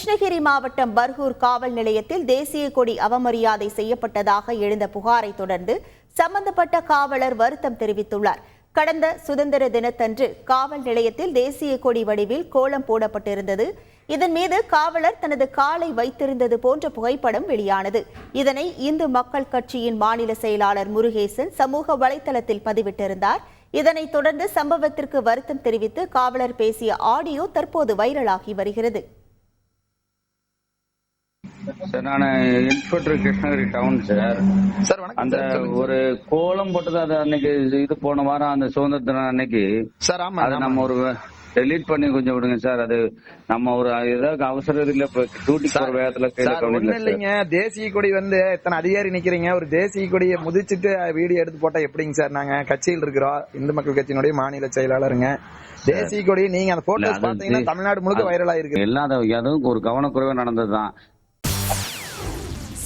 கிருஷ்ணகிரி மாவட்டம் பர்கூர் காவல் நிலையத்தில் தேசிய கொடி அவமரியாதை செய்யப்பட்டதாக எழுந்த புகாரை தொடர்ந்து சம்பந்தப்பட்ட காவலர் வருத்தம் தெரிவித்துள்ளார். கடந்த சுதந்திர தினத்தன்று காவல் நிலையத்தில் தேசிய கொடி வடிவில் கோலம் போடப்பட்டிருந்தது. இதன் மீது காவலர் தனது காலை வைத்திருந்தது போன்ற புகைப்படம் வெளியானது. இதனை இந்து மக்கள் கட்சியின் மாநில செயலாளர் முருகேசன் சமூக வலைதளத்தில் பதிவிட்டிருந்தார். இதனைத் தொடர்ந்து சம்பவத்திற்கு வருத்தம் தெரிவித்து காவலர் பேசிய ஆடியோ தற்போது வைரலாகி வருகிறது. சார் நான் inspector Krishnagiri town sir. Sir வணக்கம் அந்த. ஒரு கோலம் போட்டது அது அன்னைக்கு இது போன வாரம் அந்த சுதந்திர தினம் அன்னைக்கு. சார் ஆமா அதை. நம்ம ஒரு டெலீட் பண்ணி கொஞ்சம் விடுங்க சார். அது நம்ம ஒரு ஏதாவது அவசரம் இல்ல இப்ப டியூட்டிக்கு போற வேகத்துல ஒண்ணு இல்லைங்க. தேசிய கொடி வந்து இத்தனை அதிகாரி நிக்கிறீங்க? ஒரு தேசிய கொடியை முதிச்சிட்டு வீடியோ எடுத்து போட்டா எப்படிங்க சார் நாங்க கட்சியில் இருக்கிறோம்? இந்து மக்கள் கட்சியினுடைய மாநில செயலாளருங்க. தேசிய கொடி நீங்க அந்த போட்டோஸ் பாத்தீங்கன்னா தமிழ்நாடு முழுக்க வைரலா இருக்கு எல்லாம் அது அதுவும் ஒரு கவனக்குறைவா நடந்ததுதான்.